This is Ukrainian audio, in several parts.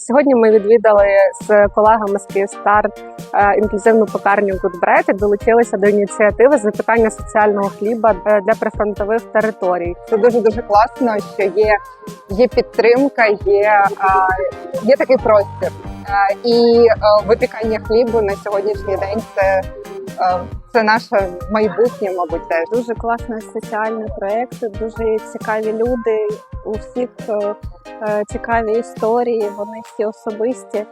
Сьогодні ми відвідали з колегами з Київстарт е, інклюзивну пекарню Good і долучилися до ініціативи з випікання соціального хліба е, для прифронтових територій. Це дуже дуже класно, що є, є підтримка, є, є такий простір. І випікання хлібу на сьогоднішній день це, це наше майбутнє, мабуть, теж. дуже класний соціальний проєкт, дуже цікаві люди. У всіх е, е, цікаві історії, вони всі особисті. Е,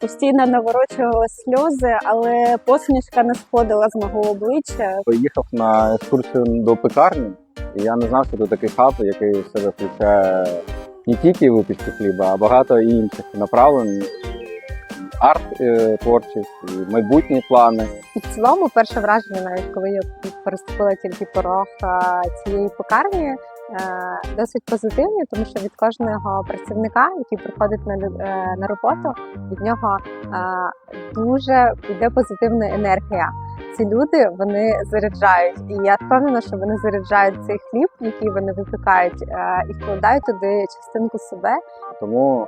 Постійно наворочували сльози, але посмішка не сходила з мого обличчя. Поїхав на екскурсію до пекарні, і я не знав, що це такий хаб, який в себе включає не тільки випічку хліба, а багато інших направлень. Арт е, творчість, і майбутні плани. І в цілому, перше враження, навіть коли я переступила тільки порог цієї пекарні, е, досить позитивні, тому що від кожного працівника, який приходить на, е, на роботу, від нього дуже йде позитивна енергія. Ці люди вони заряджають, і я впевнена, що вони заряджають цей хліб, який вони випікають, і вкладають туди частинку себе, Тому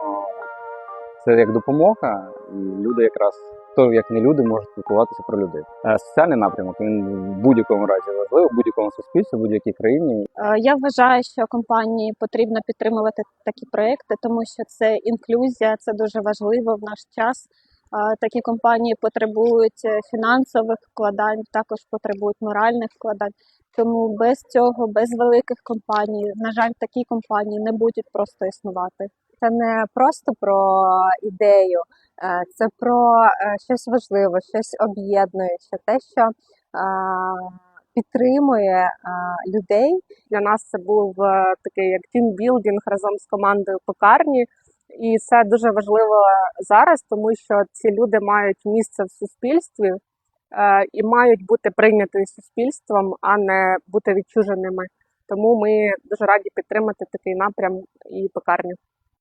це як допомога, і люди якраз хто як не люди можуть спілкуватися про людей. Е, Соціальний напрямок він в будь-якому разі важливий, в будь-якому суспільстві, в будь-якій країні. Е, Я вважаю, що компанії потрібно підтримувати такі проекти, тому що це інклюзія, це дуже важливо в наш час. Е, Такі компанії потребують фінансових вкладань, також потребують моральних вкладань. Тому без цього, без великих компаній, на жаль, такі компанії не будуть просто існувати. Це не просто про ідею, е, це про е, щось важливе, щось об'єднуюче, те, що е, підтримує людей. Для нас це був такий як тімбілдинг разом з командою пекарні. І це дуже важливо зараз, тому що ці люди мають місце в суспільстві і мають бути прийняті суспільством, а не бути відчуженими. Тому ми дуже раді підтримати такий напрям і пекарню.